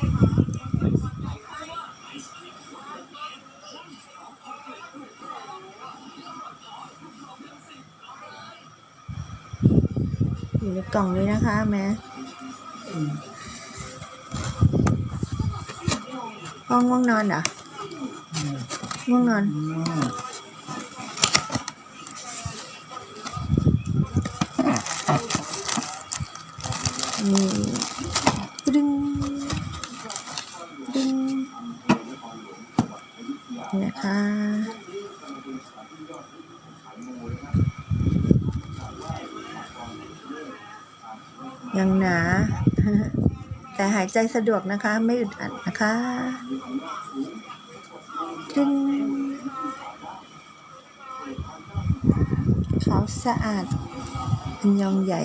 อยู่ในกล่องเลยนะคะแม่ห้องง่วงนอนเหรอง่วงนอนนี่ นะคะยังหนา แต่หายใจสะดวกนะคะ ไม่อึดอัดนะคะตึ้งขาวสะอาดอันยองใหญ่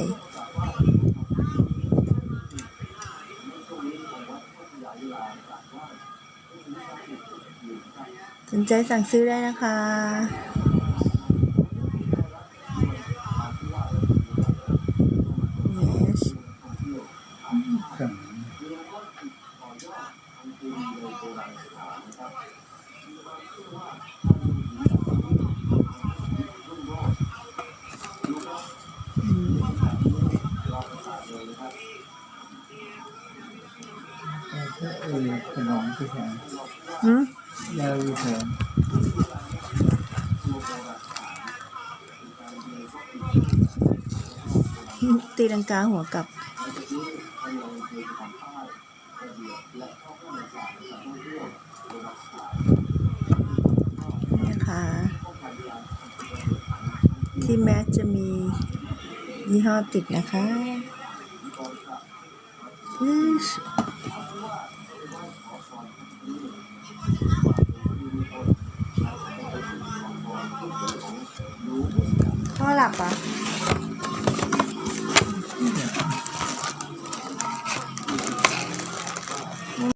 สนใจสั่งซื้อได้นะคะ yes อืมเออขนมที่แข็ง หืมยาวแข็งตีลังกาหัวกลับ นี่นะคะ ที่แมสจะมียี่ห้อติดนะคะอือ พ่อหลับปะ